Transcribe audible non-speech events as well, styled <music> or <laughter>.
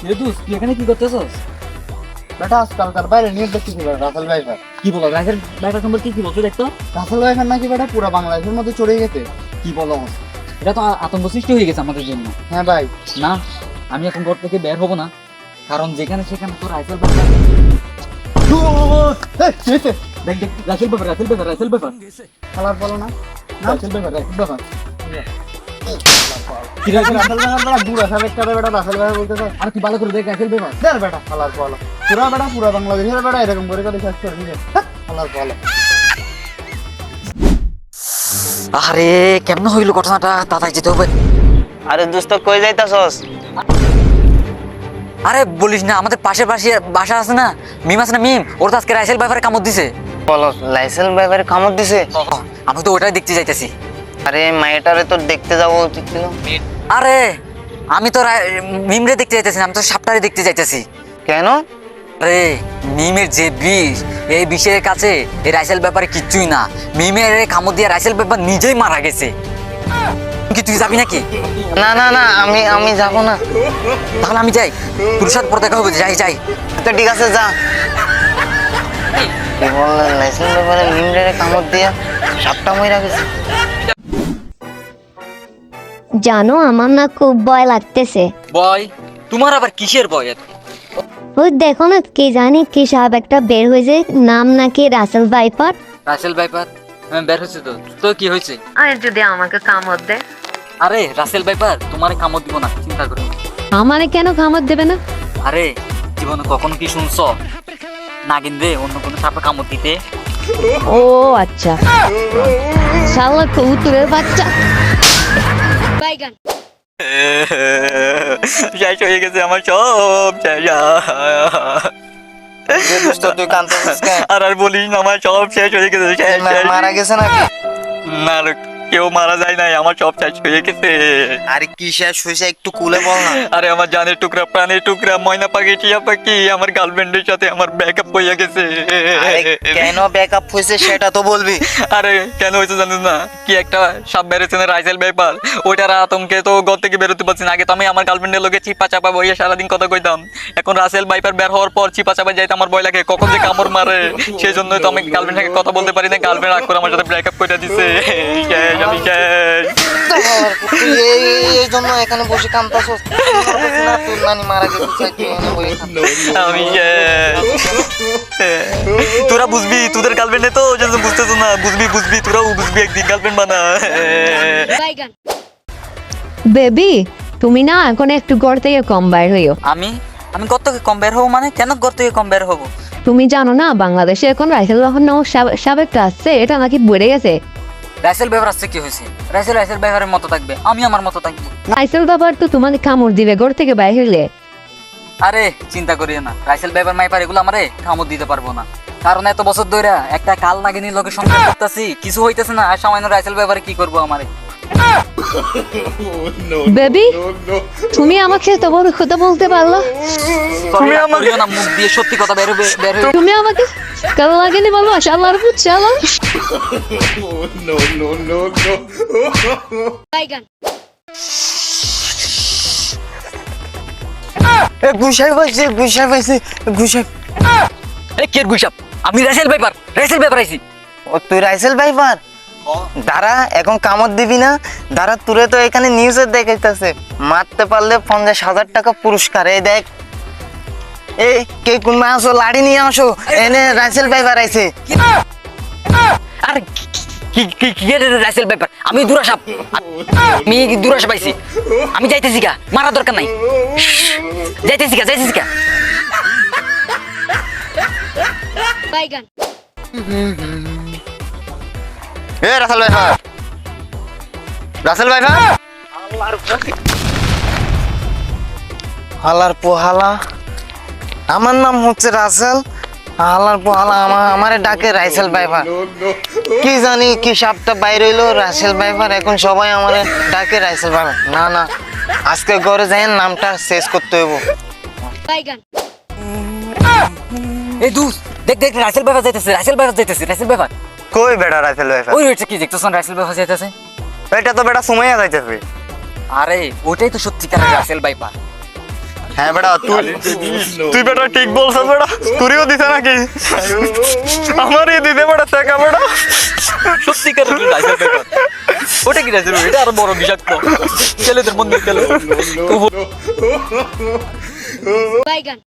তুই এখানে কি করতেছস? বেটা আজকালকার বাইরে নিয়ে দেখতেছি বেটা রাসেল ভাইফার কি বলো সম্পর্কে কি বলছো দেখতো? রাসেল ভাইফার নাকি বেটা পুরো বাংলাদেশের মধ্যে চড়ে গেছে। কি বলো? এটা তো আতঙ্ক সৃষ্টি হয়ে গেছে আমাদের জন্য। হ্যাঁ ভাই। না আমি এখন ঘর থেকে বের হব না। কারণ যেখানে সেখানে তো রাইফেল দেখ দেখ রাইফেল ব্যাপার রাইফেল ব্যাপার রাইফেল ব্যাপার খেলার বলো না। রাইফেল ব্যাপার রাইফেল ব্যাপার কি রাসেল রাইফেল বেটা দূর আসা একটা বেটা রাসেল ভাই বলতেছে আর তুই ভালো করে দেখ রাইফেল ব্যাপার দেখ বেটা খেলার বলো পুরা বেটা পুরা বাংলাদেশের বেটা এরকম করে করে শেষ করে দিবে খেলার বলো আরে কেমন হইল ঘটনাটা? তাড়াতাড়ি যেতে হবে। আরে দোস্ত কই যাইতাছস? আরে বলিস না আমাদের পাশের পাশে বাসা আছে না? মিম আছে না মিম? ওর তো আজকে রাইসেল ব্যাপারে কামড় দিছে। বলো লাইসেন্স ব্যাপারে কামড় দিছে? আমি তো ওটাই দেখতে যাইতেছি। আরে মাইটারে তো দেখতে যাব উচিত ছিল আরে আমি তো মিমরে দেখতে যাইতেছি আমি তো সাপটারে দেখতে যাইতেছি। কেন? আরে মিমের যে বিষ এই বিষের কাছে এই রাইসেল ব্যাপারে কিচ্ছুই না। মিমের কামড় দিয়ে রাইসেল ব্যাপার নিজেই মারা গেছে। কি তুই যাবি নাকি? না না না আমি আমি যাব না। তাহলে আমি যাই। সাথে পরে দেখা হবে যাই যাই। তো ঠিক আছে যা। কি বললেন লাইসেন্স ব্যাপারে নিমরে কামড় দিয়া সাপটা মইরা গেছে? জানো আমার না খুব ভয় লাগতেছে। বয় তোমার আবার কিসের বয় এত? ওই দেখো না কে জানি কি সাহেব একটা বের হয়েছে নাম নাকি রাসেল ভাইপার। Russell viper? হ্যাঁ, বের হয়েছে তো। তো কি হয়েছে? আর যদি আমাকে কামড় দেয়। আরে রাসেল ভাইপার তোমার কামড় দিব না চিন্তা করো। আমারে কেন কামড় দেবে না? আরে জীবনে কখনো কি শুনছ? নাগিন রে অন্য কোনো সাপে কামড় দিতে। ও আচ্ছা। শালা কবুতরের বাচ্চা। শেষ হয়ে গেছে আমার সব শেষ আর আর বলিস না আমার সব শেষ হয়ে গেছে শেষ মারা গেছে না না কেউ মারা যায় নাই আমার সব শেষ হয়ে গেছে। আরে কি শেষ হয়েছে একটু কুলে বল না। আরে আমার জানের টুকরা প্রাণের টুকরা ময়না পাখি টিয়া পাখি আমার গার্লফ্রেন্ডের সাথে আমার ব্যাকআপ হয়ে গেছে। আরে কেন ব্যাকআপ হয়েছে সেটা তো বলবি। আরে কেন হয়েছে জানিস না? কি একটা সাপ বেড়েছে না রাইসেল ব্যাপার? ওইটার আতঙ্কে তো ঘর থেকে বেরোতে পারছি না। আগে তো আমি আমার গার্লফ্রেন্ডের লোকে চিপা চাপা বইয়ে সারাদিন কথা কইতাম। এখন রাসেল বাইপার বের হওয়ার পর চিপা চাপা যাইতে আমার ভয় লাগে। কখন যে কামড় মারে। সেই জন্যই তো আমি গার্লফ্রেন্ড কথা বলতে পারি না। গার্লফ্রেন্ড রাগ করে আমার সাথে ব্রেকআপ করে দিছে। এই জন্য এখানে বসে কাঁদতাছস না তোর নানি মারা গেছে তোরা বুঝবি তোদের গার্লফ্রেন্ডে তো যেন বুঝতেছ না। বুঝবি বুঝবি তোরাও বুঝবি একদিন গার্লফ্রেন্ড বানা। বেবি তুমি না এখন একটু ঘর থেকে কম বাইর হইও। আমি? আমি কত থেকে কম বের হব মানে? কেন ঘর থেকে কম বের হব? তুমি জানো না বাংলাদেশে এখন রাইফেল যখন নাও সাবেকটা আসছে এটা নাকি বেড়ে গেছে। রাইসেল ব্যাপার আসছে কি হয়েছে? রাইসেল রাইসেল ব্যাপারের মতো থাকবে। আমি আমার মতো থাকব। রাইসেল ব্যাপার তো তোমাকে কামড় দিবে ঘর থেকে বাইরে হইলে। আরে চিন্তা করিও না। রাইসেল ব্যাপার মাইপার এগুলো আমারে কামড় দিতে পারব না। কারণ এত বছর ধরে একটা কাল নাগিনী লোকের সঙ্গে করতেছি কিছু হইতেছে না আর সামান্য রাইসেল ব্যাপারে কি করব আমারে? বেবি তুমি আমাকে তোমার কথা বলতে পারল। তুমি আমাকে না মুখ দিয়ে সত্যি কথা বের হবে বের হবে তুমি আমাকে কেন লাগেনি বলো? শালার পুত শালা এ গুসাই পাইছে গুসাই পাইছে গুসাই। এ কে গুইসাপ আমি রাইসেল ব্যাপার রাইসেল ব্যাপার আইছি। ও তুই রাইসেল ভাইবার দাঁড়া এখন কামড় দিবি না। দাঁড়া তুরে তো এখানে নিউজে দেখাইতেছে। মারতে পারলে পঞ্চাশ হাজার টাকা পুরস্কার এই দেখ। এই কে কোন আসো লাড়ি নিয়ে আসো। এনে রাইসেল ভাইবার আইছে। আরে কি কি কি রাইসেল ব্যাপার আমি দুরাসাপ আমি দুরাসাপ পাইছি আমি যাইতেছি গা মারা দরকার নাই। যাইতেছি গা যাইতেছি গা। এ রাসেল ভাইবার রাসেল ভাইবার হালার পোহালা। আমার নাম হচ্ছে রাসেল। হালার পোহালা আমার আমারে ডাকে রাইসেল ভাইবার কি জানি কি সাপটা বাইর হইল রাসেল ভাইবার এখন সবাই আমারে ডাকে রাইসেল ভাইবার না না। আজকে ঘরে যাই নামটা শেষ করতে হইব। এই দুস দেখ দেখ রাইসেল ব্যাপার যাইতেছে রাইসেল ব্যাপার যাইতেছে রাসেল ব্যাপার কই বেটা রাইসেল ভাইবার ওই হচ্ছে কি দেখতেছেন রাইসেল ব্যাপার যাইতেছে এটা তো বেটা সময় যাইতেছে আরে ওটাই তো সত্যিকারের রাসেল ব্যাপার হ্যাঁ বেটা তুই তুই বেটা ঠিক বলছিস বেটা? তুরিও দিছে নাকি? আমারই দিতে বেটা টাকা বেটা। সত্যিকার রাইসেল ভাইপার ওটা কি রাইসেল এটা আরও বড় বিষাক্ত। ছেলেদের মধ্যে ছেলে <laughs> <laughs>